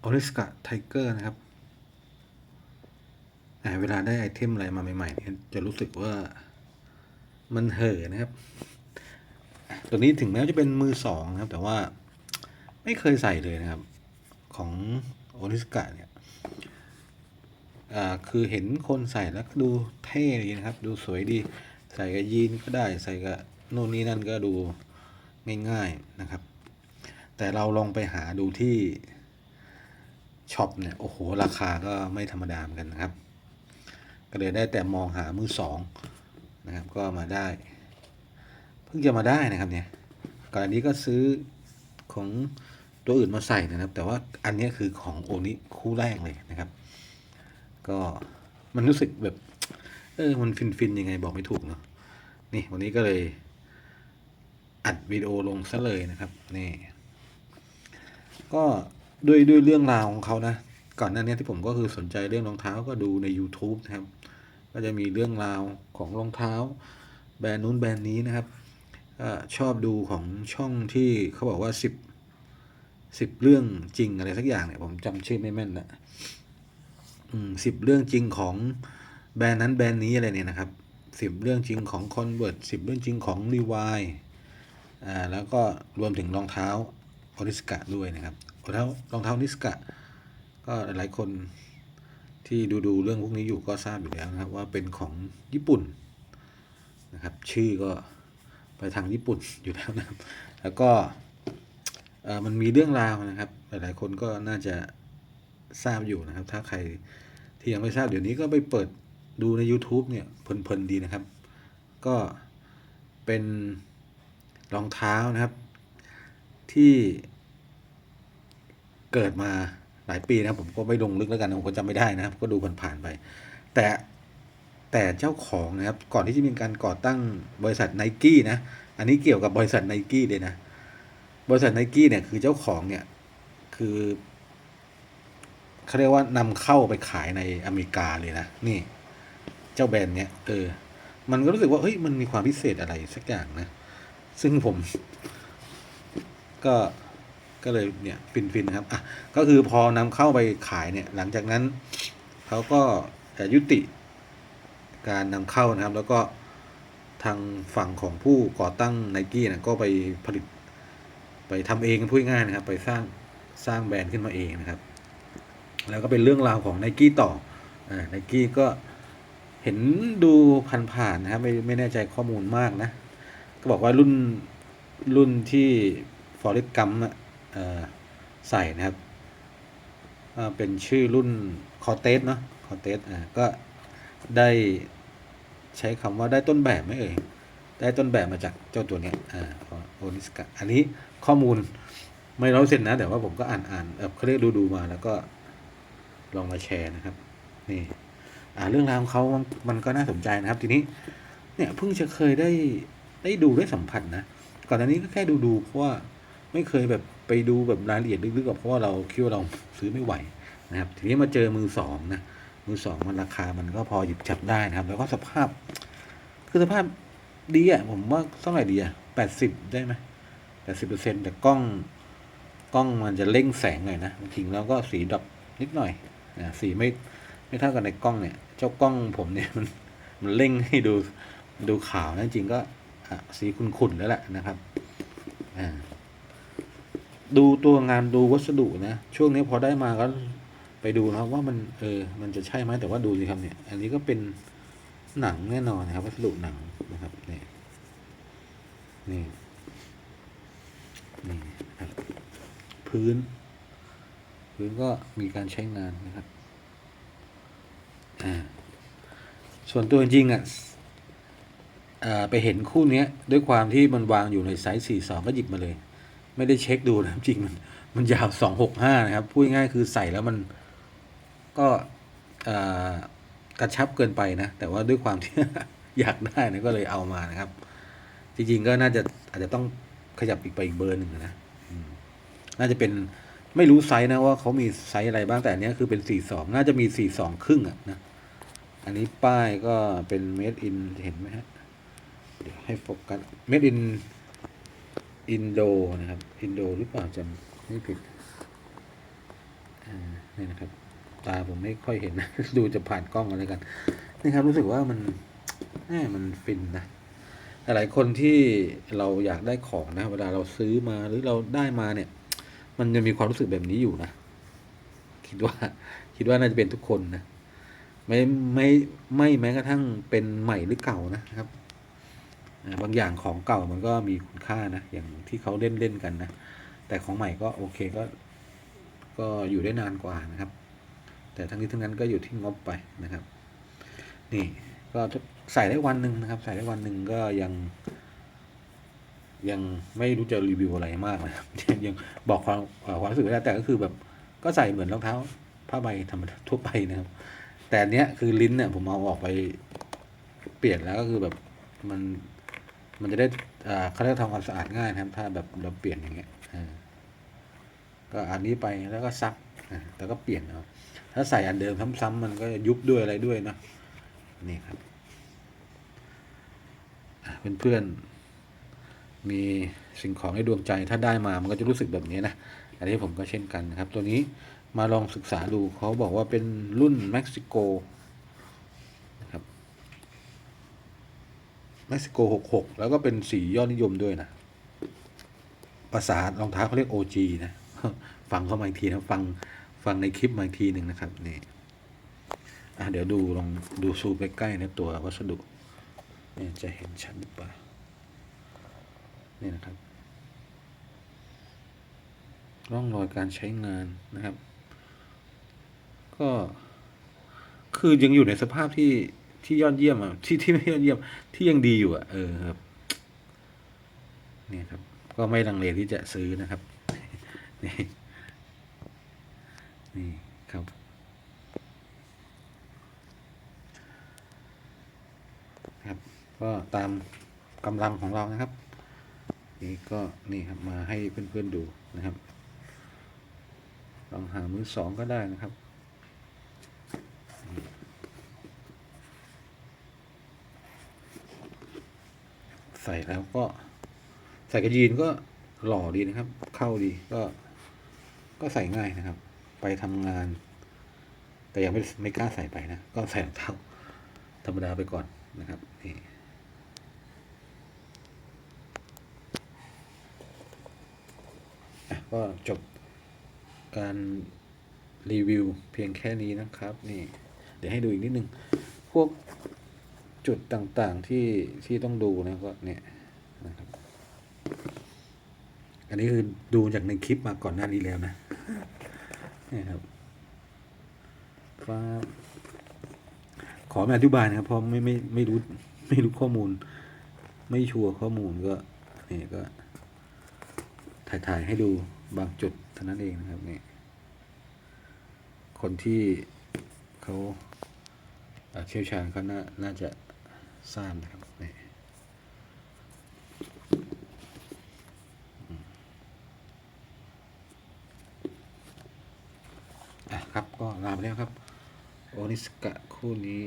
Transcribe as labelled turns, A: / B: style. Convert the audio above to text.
A: โอริสกะไทเกอร์นะครับอ่าเวลาได้ไอเทมอะไรมาใหม่ๆเนี่ยจะรู้สึกว่ามันเห่อนะครับ ตัวนี้ถึงแม้จะเป็นมือสองนะครับ แต่ว่าไม่เคยใส่เลยนะครับ ของโอริสกะเนี่ยอ่าคือเห็นคนใส่แล้วก็ดูเท่ดีนะครับ ดูสวยดี ใส่กับยีนก็ได้ ใส่กับโน่นนี่นั่นก็ดูง่ายๆนะครับ แต่เราลองไปหาดูที่ ช็อปเนี่ย โอ้โห ราคาก็ไม่ธรรมดาเหมือนกันนะครับ ก็เลยได้แต่มองหามือสองนะครับ ก็มาได้ เพิ่งจะมาได้นะครับเนี่ย ก่อนอันนี้ก็ซื้อของตัวอื่นมาใส่นะครับ แต่ว่าอันนี้คือของโอนิคู่แรกเลยนะครับ ก็มันรู้สึกแบบ เออ มันฟินฟินๆยังไงบอกไม่ถูกเนาะ นี่วันนี้ก็เลยอัดวิดีโอลงซะเลยนะครับ นี่ ก็ ด้วยด้วยเรื่องราวของเขานะ ก่อนหน้านี้ที่ผมก็คือสนใจเรื่องรองเท้าก็ดูใน YouTube นะครับ ก็จะมีเรื่องราวของรองเท้า แบรนด์นู้นแบรนด์นี้นะครับก็ชอบดูของช่องที่เขาบอกว่าสิบสิบเรื่องจริงอะไรสักอย่างเนี่ยผมจำชื่อไม่แม่นละสิบเรื่องจริงของแบรนด์นั้นแบรนด์นี้อะไรเนี่ยนะครับสิบเรื่องจริงของ Convert สิบเรื่องจริงของ Levi อ่าแล้วก็รวมถึงรองเท้าอริสกะด้วยนะครับ รองเท้ารองเท้านิสกะ ก็หลายๆคนที่ดูดูเรื่องพวกนี้อยู่ก็ทราบอยู่แล้วนะครับว่าเป็นของญี่ปุ่นนะครับ ชื่อก็ไปทางญี่ปุ่นอยู่แล้วนะครับ แล้วก็มันมีเรื่องราวนะครับ หลายๆคนก็น่าจะทราบอยู่นะครับ ถ้าใครที่ยังไม่ทราบเดี๋ยวนี้ก็ไปเปิดดูใน YouTube เนี่ยเพลินๆดีนะครับ ก็เป็นรองเท้านะครับที่ เกิดมาหลายปีนะผมก็ไม่ลงลึกแล้วกันผมก็จำไม่ได้นะครับ ก็ดูผ่านๆไป แต่แต่เจ้าของนะครับ ก่อนที่จะมีการก่อตั้งบริษัทไนกี้นะ อันนี้เกี่ยวกับบริษัทไนกี้เลยนะ บริษัทไนกี้เนี่ยคือเจ้าของเนี่ยคือเขาเรียกว่านำเข้าไปขายในอเมริกาเลยนะ นี่ เจ้าแบรนด์เนี่ยเออ มันก็รู้สึกว่าเฮ้ยมันมีความพิเศษอะไรสักอย่างนะ ซึ่งผม ก็ ก็เลยเนี่ยฟินฟินๆนะครับอะก็คือพอนำเข้าไปขายเนี่ยหลังจากนั้นเขาก็จะยุติการนำเข้านะครับ แล้วก็ทางฝั่งของผู้ก่อตั้งไนกี้นะก็ไปผลิต ไปทำเองพูดง่ายนะครับ ไปสร้างสร้างแบรนด์ขึ้นมาเองนะครับ แล้วก็เป็นเรื่องราวของไนกี้ต่ออ่าไนกี้ก็เห็นดูผ่านๆนะครับไม่ไม่แน่ใจข้อมูลมากนะ ก็บอกว่ารุ่นรุ่นที่ฟอร์เรสกัมอะ ใส่นะครับเป็นชื่อรุ่นคอเตสเนาะคอเตสอ่าก็ได้ใช้คำว่าได้ต้นแบบไหมเอ่ยได้ต้นแบบมาจากเจ้าตัวเนี้ยอ่าของโอนิสกะอันนี้ข้อมูลไม่ร้อยเซนนะ แต่ว่าผมก็อ่านอ่านเออเขาเรียกดูดูมาแล้วก็ลองมาแชร์นะครับ นี่ อ่าเรื่องราวของเขามันก็น่าสนใจนะครับ ทีนี้ เนี่ยเพิ่งจะเคยได้ได้ดูได้สัมผัสนะก่อนหน้านี้ก็แค่ดูดูเพราะว่าไม่เคยแบบ ไปดูแบบรายละเอียดลึกๆหรอกเพราะว่าเราคิดว่าเราซื้อไม่ไหวนะครับ ทีนี้มาเจอมือสองนะมือสองมันราคามันก็พอหยิบจับได้นะครับ แล้วก็สภาพ คือสภาพดีอะผมว่าเท่าไหร่ดีอะแปดสิบได้ไหมแปดสิบเปอร์เซ็นต์แต่กล้องกล้องมันจะเร่งแสงหน่อยนะจริงแล้วก็สีดรอปนิดหน่อยนะสีไม่ไม่เท่ากันในกล้องเนี่ย เจ้ากล้องผมเนี่ยมันมันเร่งให้ดูดูขาวนะจริงก็อะสีขุ่นๆแล้วแหละนะครับอ่า ดูตัวงานดูวัสดุนะ ช่วงนี้พอได้มาก็ไปดูนะครับว่ามันเออ มันจะใช่ไหมแต่ว่าดูสิครับเนี่ย อันนี้ก็เป็นหนังแน่นอนนะครับ วัสดุหนังนะครับนี่นี่นี่นะครับพื้น พื้นก็มีการใช้งานนะครับอ่าส่วนตัวจริงๆอะอ่าไปเห็นคู่เนี้ยด้วยความที่มันวางอยู่ในไซส์สี่สองก็หยิบมาเลย ไม่ได้เช็คดูนะจริงมันมันยาวสองหกห้านะครับ พูดง่ายคือใส่แล้วมันก็กระชับเกินไปนะ แต่ว่าด้วยความที่อยากได้นะก็เลยเอามานะครับ จริงๆก็น่าจะอาจจะต้องขยับอีกไปอีกเบอร์หนึ่งนะน่าจะเป็นไม่รู้ไซส์นะว่าเขามีไซส์อะไรบ้างแต่อันเนี้ยคือเป็นสี่สองน่าจะมีสี่สองครึ่งอะนะ อันนี้ป้ายก็เป็น made in เห็นไหมฮะเดี๋ยวให้โฟกัส made in อินโดนะครับ อินโดหรือเปล่าจำไม่ผิดนี่นะครับ ตาผมไม่ค่อยเห็นนะดูจะผ่านกล้องอะไรกัน นี่ครับรู้สึกว่ามันแหมมันฟินนะหลายคนที่เราอยากได้ของนะ เวลาเราซื้อมาหรือเราได้มาเนี่ย มันจะมีความรู้สึกแบบนี้อยู่นะ คิดว่า คิดว่าน่าจะเป็นทุกคนนะ ไม่ไม่ไม่แม้กระทั่งเป็นใหม่หรือเก่านะครับ บางอย่างของเก่ามันก็มีคุณค่านะ อย่างที่เขาเล่นเล่นกันนะ แต่ของใหม่ก็โอเคก็ ก็อยู่ได้นานกว่านะครับ แต่ทั้งนี้ทั้งนั้นก็อยู่ที่งบไปนะครับ นี่ก็ใส่ได้วันหนึ่งนะครับ ใส่ได้วันหนึ่งก็ยัง ยังไม่รู้จะรีวิวอะไรมากนะครับยังบอกความความรู้สึกไม่ได้แต่ก็คือแบบ ก็ใส่เหมือนรองเท้าผ้าใบธรรมดาทั่วไปนะครับ แต่อันเนี้ยคือลิ้นเนี่ยผมเอาออกไปเปลี่ยนแล้วก็คือแบบมัน มันจะได้เขาเรียกทำความสะอาดง่ายนะครับถ้าแบบเราเปลี่ยนอย่างเงี้ยอ่าก็อันนี้ไปแล้วก็ซักแล้วก็เปลี่ยนเอาถ้าใส่อันเดิมซ้ำๆมันก็ยุบด้วยอะไรด้วยนะนี่ครับเพื่อนๆมีสิ่งของในดวงใจถ้าได้มามันก็จะรู้สึกแบบนี้นะอันนี้ผมก็เช่นกันนะครับ ตัวนี้มาลองศึกษาดูเขาบอกว่าเป็นรุ่นเม็กซิโกนะครับ เม็กซิโก 66 แล้วก็เป็นสียอดนิยมด้วยนะ ภาษารองเท้าเขาเรียก OG นะ ฟังเข้ามาอีกทีนะ ฟัง ฟังในคลิปมาอีกทีหนึ่งนะครับ นี่อะเดี๋ยวดูลองดูซูมใกล้ๆนะตัววัสดุเนี่ยจะเห็นชัดหรือเปล่านี่นะครับ ร่องรอยการใช้งานนะครับ ก็คือยังอยู่ในสภาพที่ ที่ยอดเยี่ยมอะที่ที่ไม่ยอดเยี่ยมที่ยังดีอยู่อะเออครับเนี่ยครับ ก็ไม่ลังเลที่จะซื้อนะครับ นี่นี่ครับ ครับ ก็ตามกำลังของเรานะครับ นี่ก็นี่ครับมาให้เพื่อนๆดูนะครับลองหามือสองก็ได้นะครับ ใส่แล้วก็ ใส่กระยีนก็หล่อดีนะครับ เข้าดีก็ ก็ใส่ง่ายนะครับ ไปทำงาน แต่ยังไม่ไม่กล้าใส่ไปนะ ก็ใส่รองเท้าธรรมดาไปก่อนนะครับนี่อะก็จบการรีวิวเพียงแค่นี้นะครับ นี่ เดี๋ยวให้ดูอีกนิดนึง พวก จุดต่างๆที่ที่ต้องดูนะก็เนี่ยนะครับ อันนี้คือดูจากในคลิปมาก่อนหน้านี้แล้วนะนี่ครับฟ้าขอไม่อธิบายนะครับเพราะไม่ไม่ไม่รู้ไม่รู้ข้อมูล ไม่ชัวร์ข้อมูลก็นี่ก็ ถ่ายถ่ายให้ดูบางจุดเท่านั้นเองนะครับนี่คนที่เขาเอ่อเชี่ยวชาญเขาน่าน่าจะ สรางนะครับนี่อะครับก็ลาไปแล้วครับ โอนิสกะคู่นี้